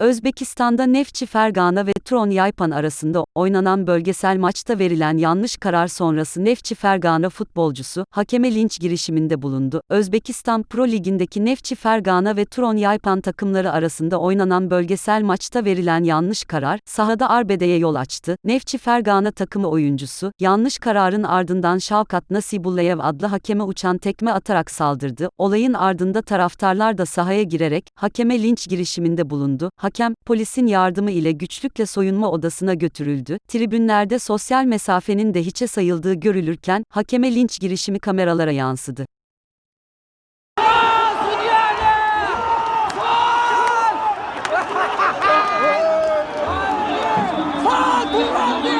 Özbekistan'da Neftçi Fergana ve Tron Yaypan arasında oynanan bölgesel maçta verilen yanlış karar sonrası Neftçi Fergana futbolcusu, hakeme linç girişiminde bulundu. Özbekistan Pro Ligi'ndeki Neftçi Fergana ve Tron Yaypan takımları arasında oynanan bölgesel maçta verilen yanlış karar, sahada arbedeye yol açtı. Neftçi Fergana takımı oyuncusu, yanlış kararın ardından Şavkat Nasibullayev adlı hakeme uçan tekme atarak saldırdı. Olayın ardında taraftarlar da sahaya girerek, hakeme linç girişiminde bulundu hakem, polisin yardımı ile güçlükle soyunma odasına götürüldü, tribünlerde sosyal mesafenin de hiçe sayıldığı görülürken, hakeme linç girişimi kameralara yansıdı. Fuck!